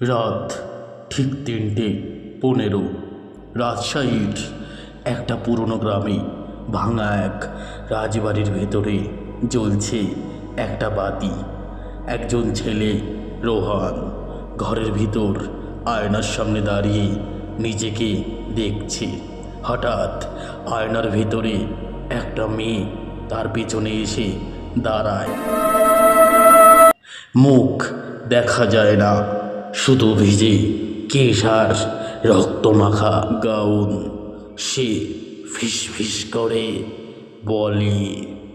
রাত ঠিক তিনটে পনেরো। রাজশাহীর একটা পুরনো গ্রামে ভাঙা এক রাজবাড়ির ভেতরে জ্বলছে একটা বাতি। একজন ছেলে রোহান ঘরের ভিতর আয়নার সামনে দাঁড়িয়ে নিজেকে দেখছে। হঠাৎ আয়নার ভেতরে একটা মেয়ে তার পেছনে এসে দাঁড়ায়। মুখ দেখা যায় না। শুধু ভিজে কেশ আর রক্তমাখা গাউন সে ফিস ফিস করে বলে।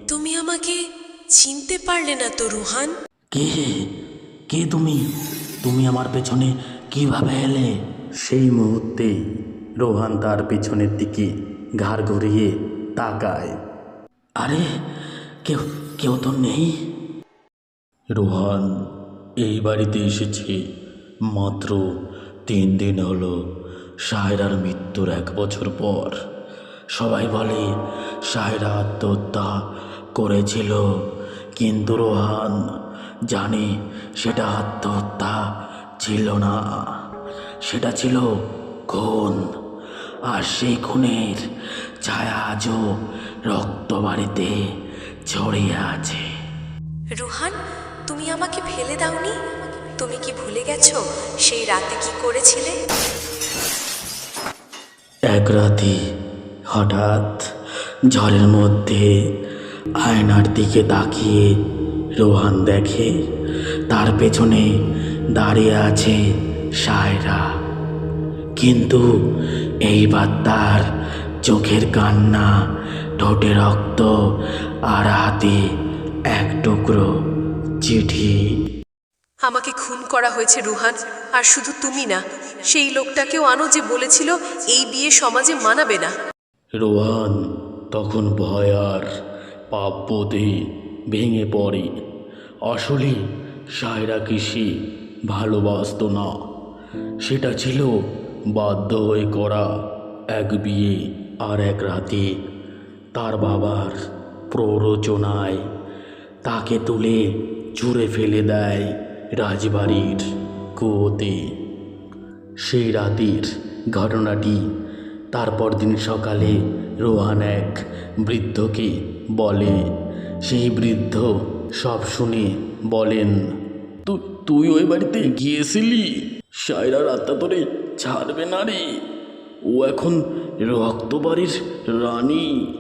তুমি আমাকে চিনতে পারলে না তো রুহান? কে? কে তুমি? তুমি আমার পেছনে কীভাবে এলে? সেই মুহূর্তে রোহান তার পেছনের দিকে ঘাড় ঘুরিয়ে তাকায়। আরে কেউ কেউ তো নেই। রোহান এই বাড়িতে এসেছে। মাত্র তিন দিন হলো সায়রার মৃত্যুর এক বছর পর। সবাই বলে সায়রা আত্মহত্যা করেছিল, কিন্তু রোহান জানে সেটা আত্মহত্যা ছিল না। সেটা ছিল খুন, আর সেই খুনের ছায়া আজও রক্ত বাড়িতে ছড়িয়ে আছে। রুহান, তুমি আমাকে ফেলে দাওনি? তুমি কি ভুলে গেছো? সেই রাতে কি করেছিলে? এক রাতে হঠাৎ ঝড়ের মধ্যে আয়নার দিকে তাকিয়ে রোহান দেখে, তার পেছনে দাঁড়িয়ে আছে সায়রা। কিন্তু এইবার তার চোখের কান্না, ঠোঁটে রক্ত আর হাতে এক টুকরো চিঠি। আমাকে খুন করা হয়েছে রুহান, আর শুধু তুমি না, সেই লোকটাকেও আনো যে বলেছিল এই বিয়ে সমাজে মানাবে না। রোহান, তখন ভয় আর পাপবোধে ভেঙে পড়ে। আসলে সায়রা কৃষি ভালোবাসত না। সেটা ছিল বাধ্য হয়ে করা এক বিয়ে আর এক রাতে। তার বাবার প্ররোচনায় তাকে তুলে ছুঁড়ে ফেলে দেয় রাজবাড়ির কুয়োতে। সেই রাতের ঘটনাটি তারপর দিন সকালে রোহান এক বৃদ্ধকে বলে। সেই বৃদ্ধ সব শুনে বলেন, "তু- তুই ওই বাড়িতে গিয়েছিলি? সায়রা রাতটা তোরে ছাড়বে না রে। ও এখন রক্তবাড়ির রানী।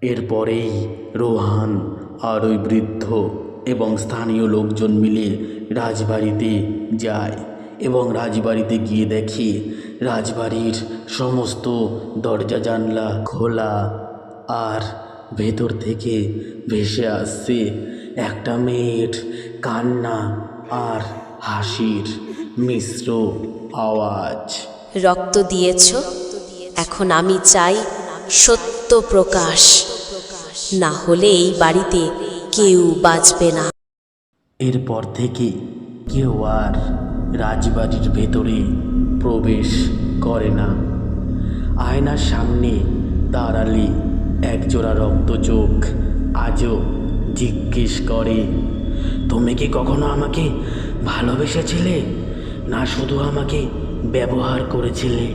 এরপরেই রোহান আর ওই বৃদ্ধ এবং স্থানীয় লোকজন মিলে রাজবাড়িতে যায় এবং রাজবাড়িতে গিয়ে দেখে রাজবাড়ির সমস্ত দরজা জানলা খোলা আর ভেতর থেকে ভেসে আসছে একটা মেয়ের কান্না আর হাসির মিশ্র আওয়াজ। রক্ত দিয়েছ? এখন আমি চাই সত্য প্রকাশ। না হলে এই বাড়িতে কেউ বাঁচবে না। এরপর থেকে কেউ আর রাজবাড়ির ভেতরে প্রবেশ করে না। আয়নার সামনে দাঁড়ালে একজোড়া রক্ত চোখ আজও জিজ্ঞেস করে, তুমি কি কখনো আমাকে ভালোবেসেছিলে? না শুধু আমাকে ব্যবহার করেছিলে?